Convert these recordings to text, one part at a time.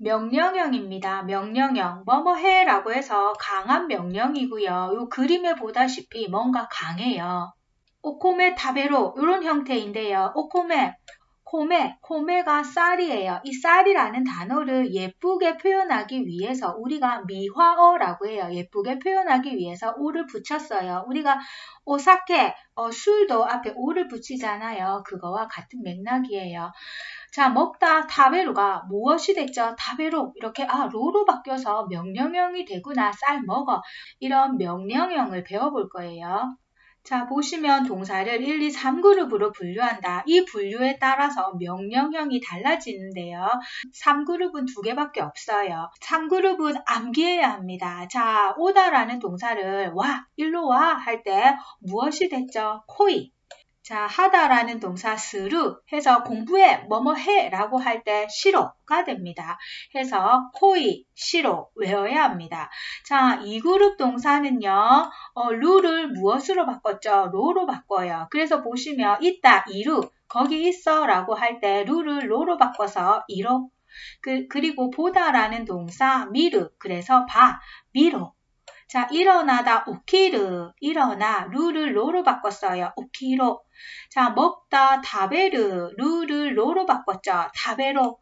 명령형입니다. 명령형. 뭐뭐 해라고 해서 강한 명령이고요. 요 그림에 보다시피 뭔가 강해요. 오코메 타베로 이런 형태인데요. 오코메 코메, 코메가 쌀이에요. 이 쌀이라는 단어를 예쁘게 표현하기 위해서 우리가 미화어라고 해요. 예쁘게 표현하기 위해서 오를 붙였어요. 우리가 오사케, 어, 술도 앞에 오를 붙이잖아요. 그거와 같은 맥락이에요. 자, 먹다 타베루가 무엇이 됐죠? 타베루 이렇게 아 로로 바뀌어서 명령형이 되구나. 쌀 먹어. 이런 명령형을 배워볼 거예요. 자, 보시면 동사를 1, 2, 3그룹으로 분류한다. 이 분류에 따라서 명령형이 달라지는데요. 3그룹은 두 개밖에 없어요. 3그룹은 암기해야 합니다. 자, 오다라는 동사를 와, 일로 와 할 때 무엇이 됐죠? 코이. 자, 하다라는 동사 스루 해서 공부해, 뭐뭐 해 라고 할때 시로가 됩니다. 해서 코이, 시로 외워야 합니다. 자, 이 그룹 동사는요, 어, 루를 무엇으로 바꿨죠? 로로 바꿔요. 그래서 보시면 있다, 이루, 거기 있어 라고 할 때 루를 로로 바꿔서 이로 그, 그리고 보다라는 동사 미르 그래서 봐 미로 자, 일어나다 오키르, 일어나, 루를 로로 바꿨어요. 오키로. 자, 먹다 다베르, 루를 로로 바꿨죠. 다베로.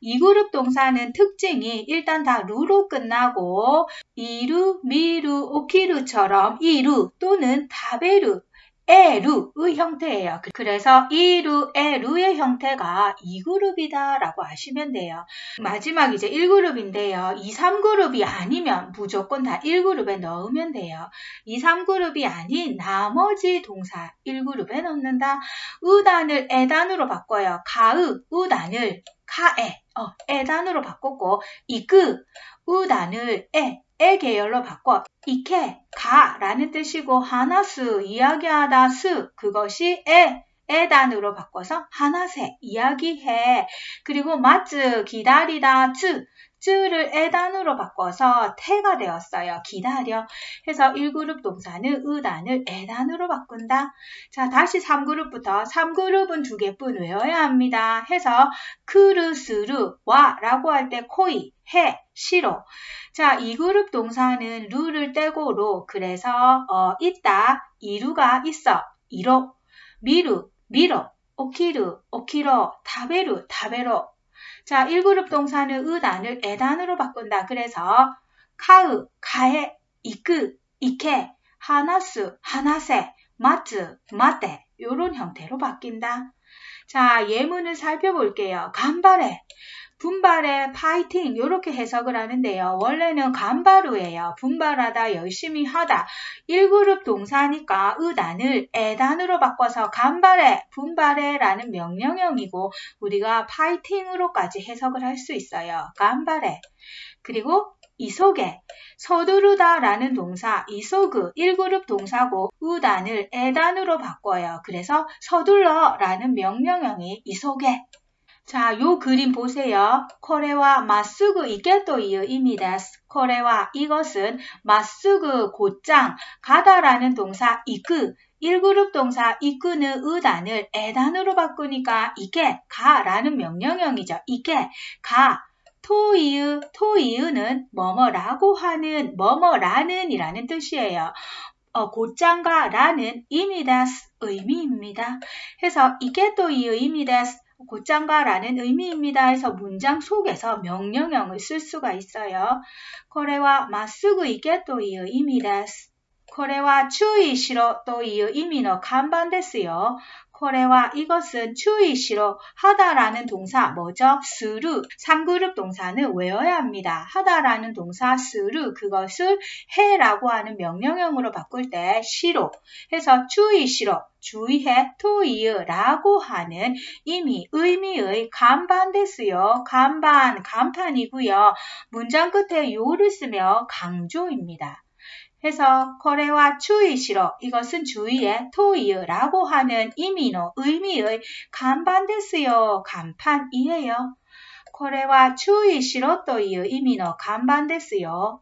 이 그룹 동사는 특징이 일단 다 루로 끝나고 이루, 미루, 오키르처럼 이루 또는 다베르 에루의 형태예요. 그래서 이루, 에루의 형태가 2그룹이다 라고 아시면 돼요. 마지막 이제 1그룹인데요. 2, 3그룹이 아니면 무조건 다 1그룹에 넣으면 돼요. 2, 3그룹이 아닌 나머지 동사 1그룹에 넣는다. 의단을 에단으로 바꿔요. 가의, 의단을 카에, 어, 에단으로 바꿨고 이끄, 의단을 에, 에 계열로 바꿔 이케 가라는 뜻이고 하나수 이야기하다 수 그것이 에 에 단으로 바꿔서 하나세 이야기해 그리고 마츠 기다리다 쯔 쯔를 에 단으로 바꿔서 태가 되었어요. 기다려. 해서 1그룹 동사는 의 단을 에 단으로 바꾼다. 자, 다시 3그룹부터 3그룹은 두 개뿐 외워야 합니다. 해서 크르스르 와 라고 할 때 코이 해 싫어. 자, 이 그룹 동사는 루를 떼고 로 그래서 어, 있다 이루가 있어 이로 미루 미로 오키르 오키로 타베루 타베로 자, 1그룹 동사는 의 단을 에 단으로 바꾼다. 그래서 카으 가해 이끄 이케 하나스 하나세 마츠 마테 요런 형태로 바뀐다. 자, 예문을 살펴볼게요. 간발해 분발에 파이팅 이렇게 해석을 하는데요. 원래는 간바루예요. 분발하다, 열심히 하다. 1그룹 동사니까 의단을 에단으로 바꿔서 간발해, 분발해 라는 명령형이고 우리가 파이팅으로까지 해석을 할 수 있어요. 간발해. 그리고 이속에 서두르다 라는 동사 이소그 1그룹 동사고 의단을 에단으로 바꿔요. 그래서 서둘러 라는 명령형이 이속에 자, 요 그림 보세요. 코레와 마쓰그 이게토이의 이미데스. 코레와 이것은 마쓰그 곧장 가다라는 동사 이끄 1그룹 동사 이끄는 의단을 에단으로 바꾸니까 이게 가라는 명령형이죠. 이게 가 토이으 토이으는 뭐뭐라고 하는 뭐뭐라는 이라는 뜻이에요. 어, 곧장가 라는 이미데스 의미입니다. 해서 이게토이의 이미데스 곧장가라는 의미입니다 해서 문장 속에서 명령형을 쓸 수가 있어요. 코레와 마쓰고 이게 또이 의미데스. 코레와 추이시로 또이 의미는 간반ですよ. 코레와 이것은 추이시로 하다라는 동사 뭐죠? 스루 3그룹 동사는 외워야 합니다. 하다라는 동사 스루 그것을 해라고 하는 명령형으로 바꿀 때 시로 해서 추이시로 주의해 토이라고 하는 이미 의미의 간반 됐어요. 간반, 간판이고요. 문장 끝에 요를 쓰며 강조입니다. 해서 거래와 추이시로 이것은 주의의 토이라고 하는 의미노 의미의 간반됐어요. 간판이에요. 거래와 추이시로 또이의 의미노 간반됐어요.